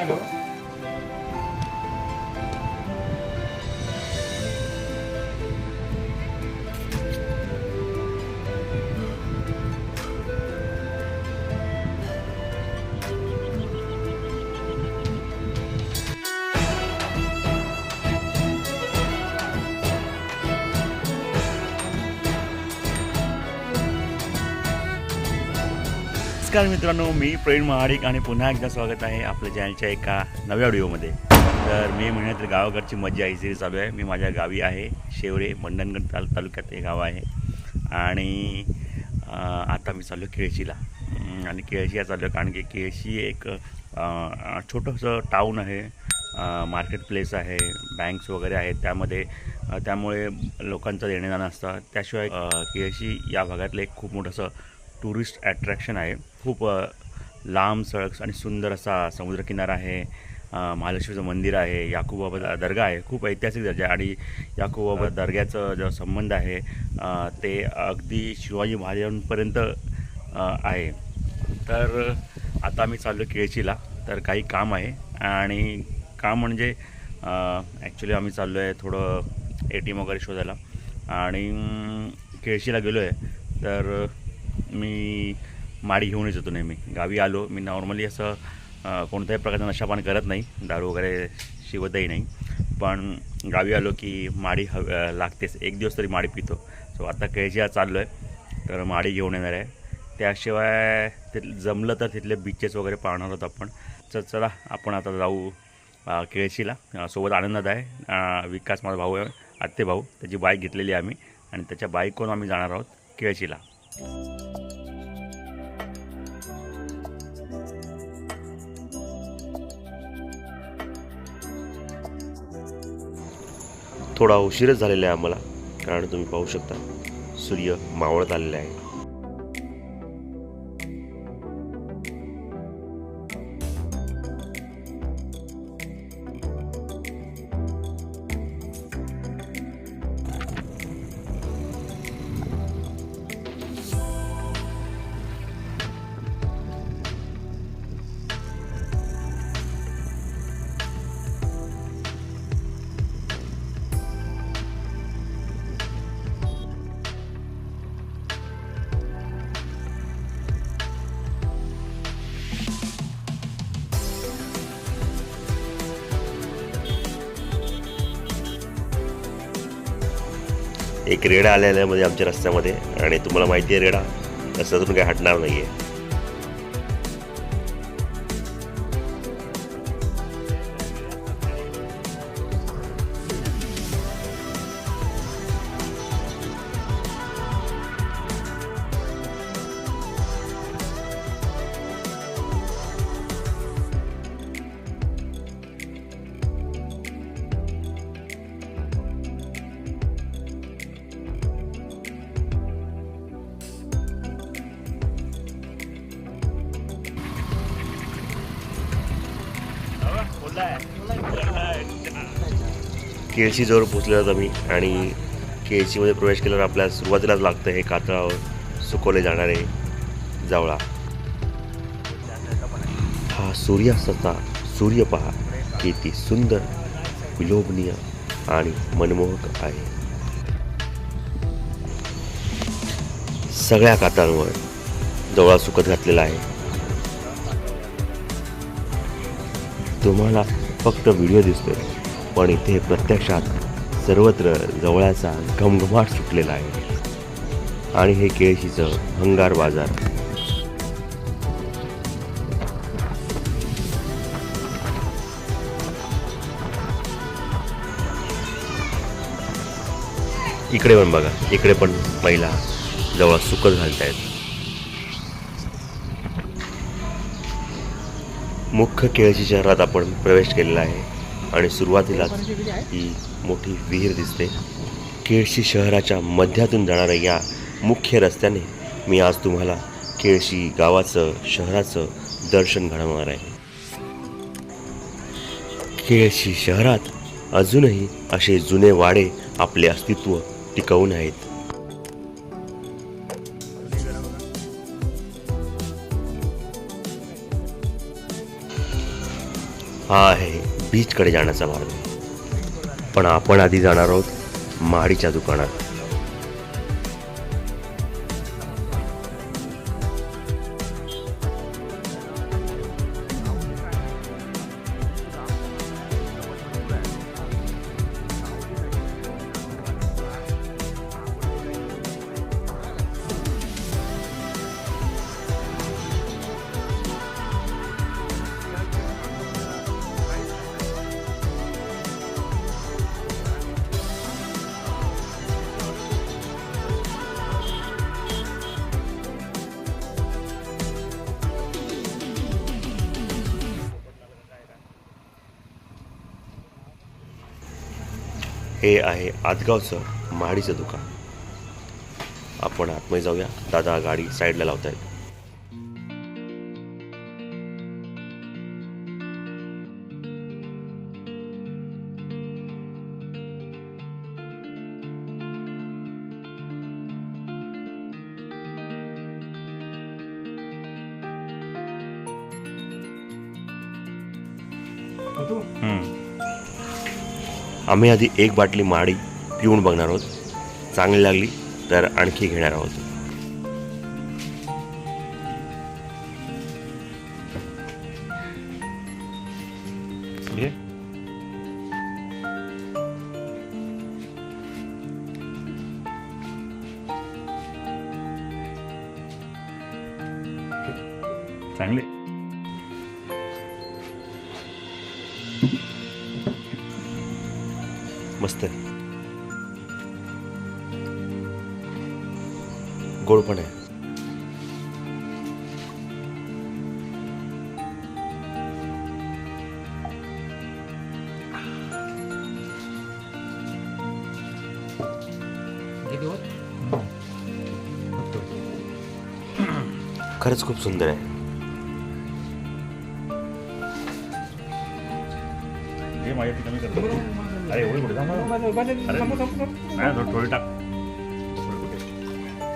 Seven. नमस्कार मित्रांनो मी प्रवीण महाडिक आणि पुन्हा एकदा स्वागत आहे आपल्या चॅनलच्या एका नव्या व्हिडिओमध्ये. तर मे महिन्यात गावाकडची मजा ही सिरीज चालू आहे. मी माझ्या गावी आहे शेवरे मंडणगड ताल तालुक्यात हे गाव आहे. आणि आता मी चाललो केळशीला. अं, आणि केळशीला चाललो कारण की केळशी एक छोटंसं टाऊन आहे. मार्केट प्लेस आहे बँक्स वगैरे आहेत त्यामध्ये. त्यामुळे लोकांचं देणं जाणं असतं. त्याशिवाय केळशी या भागातलं एक खूप मोठंसं टुरिस्ट ॲट्रॅक्शन आहे. खूप लांब सडक आणि सुंदर असा समुद्रकिनारा आहे. महालक्ष्मीचं मंदिर आहे. याकूबाबा दर्गा आहे. खूप ऐतिहासिक दर्जा आहे. आणि याकूबाबा दर्ग्याचं जो संबंध आहे ते अगदी शिवाजी महाराजांपर्यंत आहे. तर आता आम्ही चाललो केळशीला. तर काही काम आहे. आणि काम म्हणजे ॲक्च्युली आम्ही चाललो आहे थोडं ए टी एम वगैरे शोधायला. आणि केळशीला गेलो आहे तर मी माडी घेऊनच येतो नेहमी. गावी आलो मी नॉर्मली असं कोणत्याही प्रकारचं नशापान करत नाही दारू वगैरे शिवतही नाही. पण गावी आलो की माडी हव लागतेच. एक दिवस तरी माडी पितो. सो आता केळशीला चाललो आहे तर माडी घेऊन येणार आहे. त्याशिवाय ते जमलं तर तिथले बीचेस वगैरे पाहणार आहोत आपण. तर चला आपण आता जाऊ केळशीला सोबत आनंदात आहे विकास माझा भाऊ आहे आत्ते भाऊ त्याची बाईक घेतलेली आहे आम्ही. आणि त्याच्या बाईकवरून आम्ही जाणार आहोत केळशीला थोडा उशीरच झालेला आहे आम्हाला. कारण तुम्ही पाहू शकता सूर्य मावळत आलेला आहे. एक रेडा आलेल्यामध्ये आमच्या रस्त्यामध्ये. आणि तुम्हाला माहिती आहे रेडा? रस्त्यातून काही हटणार नाही आहे नाहीये केळशीजवळ पोचलेलो आहोत आम्ही आणि केळशीमध्ये प्रवेश केल्यावर आपल्याला सुरुवातीलाच लागतं हे कातळावर सुकवले जाणारे जावळा. हा सूर्यास्ताचा सूर्य पहा किती सुंदर विलोभनीय आणि मनमोहक आहे. सगळ्या कातळांवर जवळा सुकत घातलेला आहे. तुम्हाला फक्त व्हिडिओ दिसतोय. पण इथे प्रत्यक्षात सर्वत्र जवळाचा घमघमाट सुटलेला आहे. आणि हे केळशीचं भंगार बाजार. इकडे पण बघा इकडे पण महिला जवळ सुकत घालतायत. मुख्य केळशी शहरात आपण प्रवेश केलेला आहे. आणि सुरुवातीलाच ही मोठी विहीर दिसते. केळशी शहराच्या मध्यातून जाणाऱ्या या मुख्य रस्त्याने मी आज तुम्हाला केळशी गावाचं शहराचं दर्शन घडवणार आहे. केळशी शहरात अजूनही असे जुने वाडे आपले अस्तित्व टिकवून आहेत. हा आहे बीचकडे जाण्याचा मार्ग. पण आपण आधी जाणार आहोत महाडीच्या दुकानात. हे आहे आदगावचं महाडीचं दुकान. आपण आतमध्ये जाऊया. दादा गाडी साईडला लावतायत. हम्म. आम्ही आधी एक बाटली माडी पिऊन बघणार आहोत. चांगली लागली तर आणखी घेणार आहोत. चांगले. गोड पण आहे. खरंच खूप सुंदर आहे. हे माझ्या ठिकाणी करतो. अरे एवढी कुठे अरे थोडी- टाक.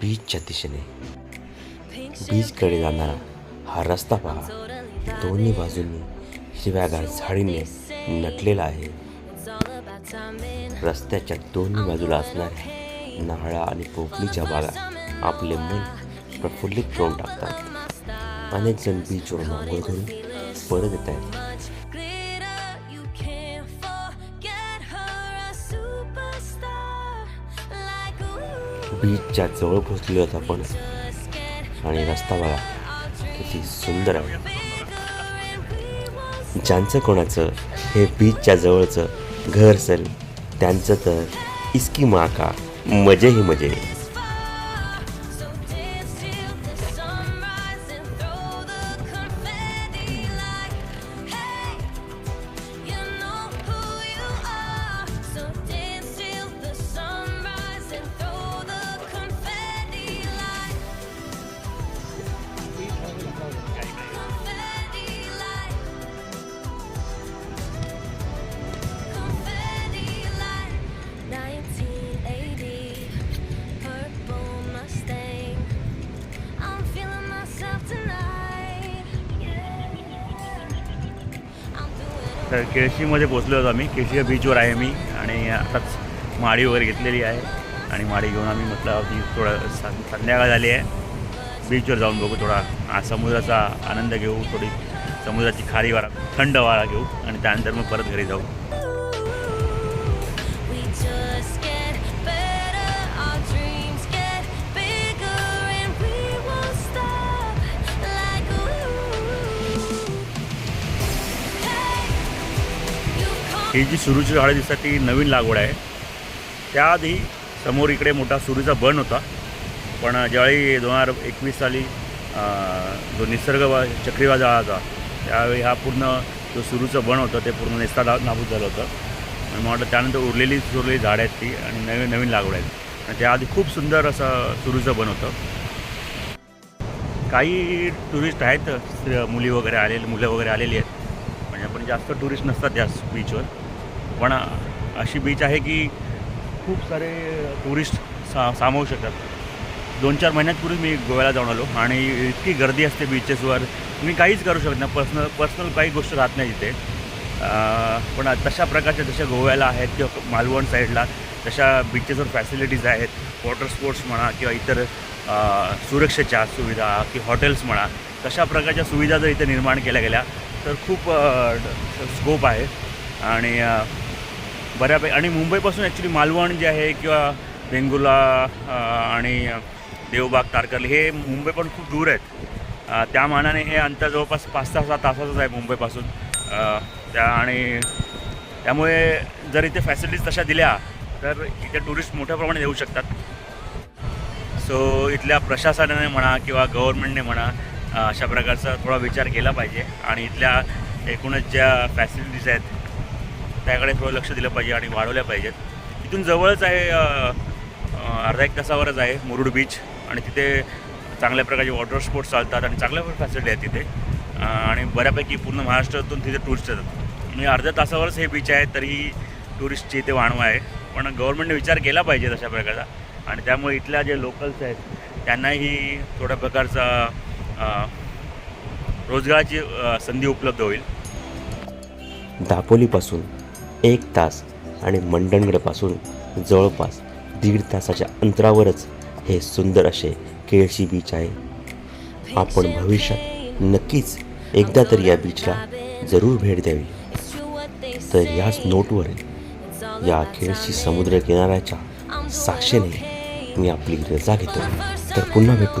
बीचच्या दिशेने. बीचकडे जाणारा हा रस्ता पहा. दोन्ही बाजूंनी हिरव्यागार झाडीने नटलेला आहे. रस्त्याच्या दोन्ही बाजूला असणाऱ्या नारळा आणि पोपलीच्या बागा आपले मन प्रफुल्लित करून टाकतात. अनेक जण बीचवरून आंघोळ करून परत येत आहेत. बीचच्या जवळ पोचलेलो आहोत आपण आणि रस्ता बघा किती सुंदर आहे. ज्यांचं कोणाचं हे बीचच्या जवळचं घर असेल त्यांचं तर इस्की माका मजे ही मजे. तर केळशीमध्ये पोचलो होतो आम्ही. केळशी बीचवर आहे मी आणि आताच माडी वगैरे घेतलेली आहे. आणि माडी घेऊन आम्ही म्हटलं की थोडं संध्याकाळ झाली आहे. बीचवर जाऊन बघू थोडा. आज समुद्राचा आनंद घेऊ थोडी समुद्राची खारी वारा थंड वारा घेऊ आणि त्यानंतर मग परत घरी जाऊ. ही जी सुरूची झाडं दिसतात ती नवीन लागवड आहे. त्याआधी समोर इकडे मोठा सुरूचा बन होता. पण ज्यावेळी दोन हजार एकवीस साली जो निसर्ग वा- चक्रीवादळ आला होता त्यावेळी हा पूर्ण जो सुरूचं बन होतं ते पूर्ण नेस्ता नाबूद झालं होतं. आणि मला वाटतं त्यानंतर उरलेली सुरलेली झाडं आहेत ती आणि नवीन नवीन लागवड आहेत. आणि त्याआधी खूप सुंदर असं सुरूचं बन होतं. काही टुरिस्ट आहेत मुली वगैरे आलेले मुलं वगैरे आलेली आहेत. आहे पण जास्त टुरिस्ट नसतात या बीचवर पण अशी बीच आहे की खूप सारे टुरिस्ट सा सामावू शकतात. दोन चार महिन्यापूर्वी मी गोव्याला जाऊन आलो आणि इतकी गर्दी असते बीचेसवर तुम्ही काहीच करू शकत नाही. पर्सनल पर्सनल काही गोष्ट राहत नाही तिथे. पण तशा प्रकारच्या जशा गोव्याला आहेत किंवा मालवण साईडला तशा बीचेसवर फॅसिलिटीज आहेत. वॉटर स्पोर्ट्स म्हणा किंवा इतर सुरक्षेच्या सुविधा की हॉटेल्स म्हणा तशा प्रकारच्या सुविधा जर इथे निर्माण केल्या गेल्या तर खूप स्कोप आहे. आणि बऱ्यापैकी आणि मुंबईपासून ॲक्च्युली मालवण जे आहे किंवा वेंगुला आणि देवबाग तारकर्ली हे मुंबई पण खूप दूर आहेत. त्या मानाने हे अंतर जवळपास पाच सहा सात तासाचंच आहे मुंबईपासून. त्या आणि त्यामुळे जर इथे फॅसिलिटीज तशा दिल्या तर इथे टुरिस्ट मोठ्या प्रमाणात येऊ शकतात. सो इथल्या प्रशासनाने म्हणा किंवा गव्हर्नमेंटने म्हणा अशा प्रकारचा थोडा विचार केला पाहिजे. आणि इथल्या एकूणच ज्या फॅसिलिटीज आहेत त्याकडे थोडं लक्ष दिलं पाहिजे आणि वाढवल्या पाहिजेत. इथून जवळच आहे अर्धा एक तासावरच आहे मुरुड बीच आणि तिथे चांगल्या प्रकारचे वॉटर स्पोर्ट्स चालतात आणि चांगल्या फॅसिलिटी आहेत तिथे. आणि बऱ्यापैकी पूर्ण महाराष्ट्रातून तिथे टुरिस्ट येतात. म्हणजे अर्ध्या तासावरच हे बीच आहे तरीही टुरिस्टची इथे वाणवा आहे. पण गव्हर्नमेंटने विचार केला पाहिजे तशा प्रकारचा. आणि त्यामुळे इथल्या जे लोकल्स आहेत त्यांनाही थोड्या प्रकारचा रोजगाराची संधी उपलब्ध होईल. दापोलीपासून एक तास आणि मंडणगडपासून जवळपास दीड तासाच्या अंतरावरच हे सुंदर असे केळशी बीच आहे. आपण भविष्यात नक्कीच एकदा तरी या बीचला जरूर भेट द्यावी. तर याच नोटवर या केळशी समुद्र किनाऱ्याच्या साक्षीने मी आपली रजा घेतो. तर पुन्हा भेटू.